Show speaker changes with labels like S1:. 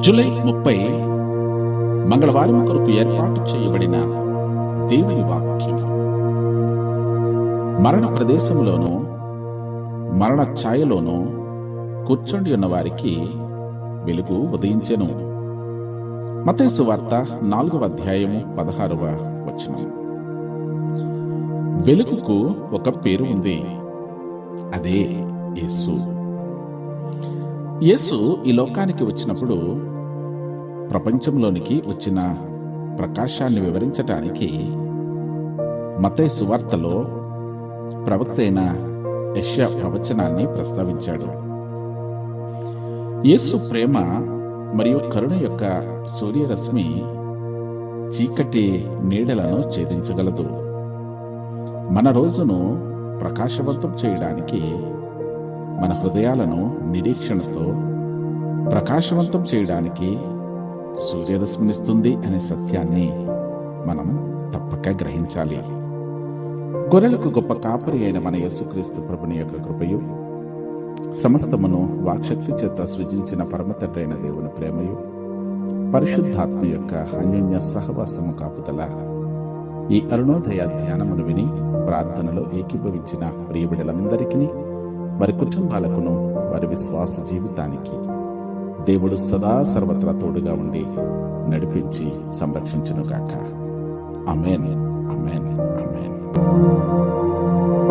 S1: July ముప్పై మంగళవారం కొరకు ఏర్పాటు చేయబడిన దేవుని వాక్యం మరణ ప్రదేశంలోనూ మరణ ఛాయలోనూ కూర్చొని ఉన్న వారికి వెలుగు ఉదయించెను. మతేసు వార్త నాలుగవ అధ్యాయము పదహారవ వచనం. వెలుగుకు ఒక పేరు ఉంది. అదే యేసు. యేసు ఈ లోకానికి వచ్చినప్పుడు ప్రపంచంలోనికి వచ్చిన ప్రకాశాన్ని వివరించటానికి మతయ్య సువార్తలో ప్రవక్త అయిన యష్యా ప్రవచనాన్ని ప్రస్తావించాడు. యేసు ప్రేమ మరియు కరుణ యొక్క సూర్యరశ్మి చీకటి నీడలను ఛేదించగలదు. మన రోజును ప్రకాశవంతం చేయడానికి హృదయాలను నిరీక్షణతో ప్రకాశవంతం చేయడానికి సూర్యరశ్మినిస్తుంది అనే సత్యాన్ని మనం తప్పక గ్రహించాలి. గొర్రెలకు గొప్ప కాపరి అయిన మన యేసుక్రీస్తు ప్రభుని యొక్క కృపయు సమస్తమును వాక్శక్తి చేత సృజించిన పరమతండ్రి అయిన దేవుని ప్రేమయు పరిశుద్ధాత్మ యొక్క అన్యోన్య సహవాసము కాపుదల ఈ అరుణోదయ ధ్యానమును విని ప్రార్థనలో ఏకీభవించిన ప్రియబిడలందరికీ వారి కుటుంబాలకును వారి విశ్వాస జీవితానికి. దేవుడు సదా సర్వత్రా తోడుగా ఉండి నడిపించి సంరక్షించునుగాక. అమేన్ అమేన్ అమేన్